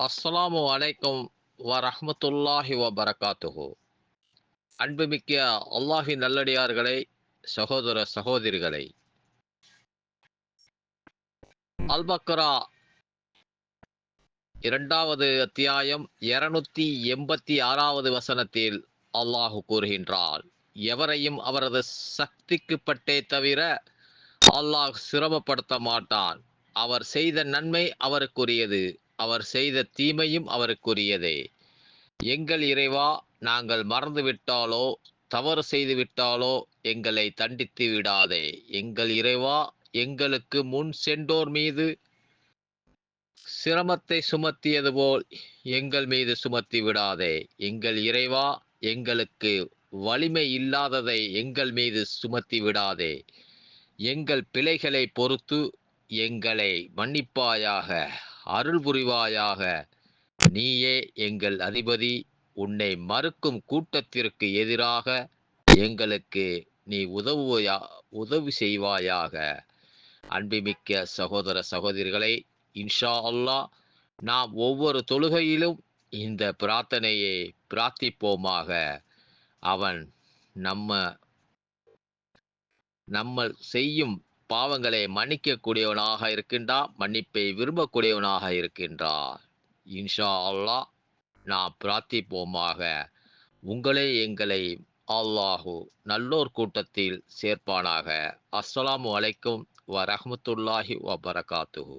அஸ்ஸலாமு அலைக்கும் வரஹ்மத்துல்லாஹி வபரகாத்துஹு அன்புமிக்க அல்லாஹி நல்லடியார்களை சகோதர சகோதரிகளை. அல்பக்ரா இரண்டாவது அத்தியாயம் இருநூத்தி எண்பத்தி ஆறாவது வசனத்தில் அல்லாஹு கூறுகின்றார் எவரையும் அவரது சக்திக்கு பட்டே தவிர அல்லாஹ் சிரமப்படுத்த மாட்டான். அவர் செய்த நன்மை அவருக்குரியது. அவர் செய்த தீமையும் அவருக்குரியதே. எங்கள் இறைவா நாங்கள் மறந்துவிட்டாலோ தவறு செய்து விட்டாலோ எங்களை தண்டித்து விடாதே. எங்கள் இறைவா எங்களுக்கு முன் சென்றோர் மீது சிரமத்தை சுமத்தியது போல் எங்கள் மீது சுமத்தி விடாதே. எங்கள் இறைவா எங்களுக்கு வலிமை இல்லாததை எங்கள் மீது சுமத்தி விடாதே. எங்கள் பிழைகளை பொறுத்து எங்களை மன்னிப்பாயாக. அருள் புரிவாயாக நீயே எங்கள் அதிபதி உன்னை மறுக்கும் கூட்டத்திற்கு எதிராக எங்களுக்கு நீ உதவுவயா உதவி செய்வாயாக. அன்புமிக்க சகோதர சகோதரிகளை இன்ஷா அல்லாஹ் நாம் ஒவ்வொரு தொழுகையிலும் இந்த பிரார்த்தனையை பிரார்த்திப்போமாக. அவன் நம்ம நம்ம செய்யும் பாவங்களை மன்னிக்கக்கூடியவனாக இருக்கின்றான் மன்னிப்பை விரும்பக்கூடியவனாக இருக்கின்றா இன்ஷா அல்லாஹ் நாம் பிரார்த்திப்போமாக. உங்களே எங்களை அல்லாஹு நல்லோர் கூட்டத்தில் சேர்ப்பானாக. அஸ்ஸலாமு அலைக்கும் வரஹ்மத்துல்லாஹி வபரகாத்துஹூ.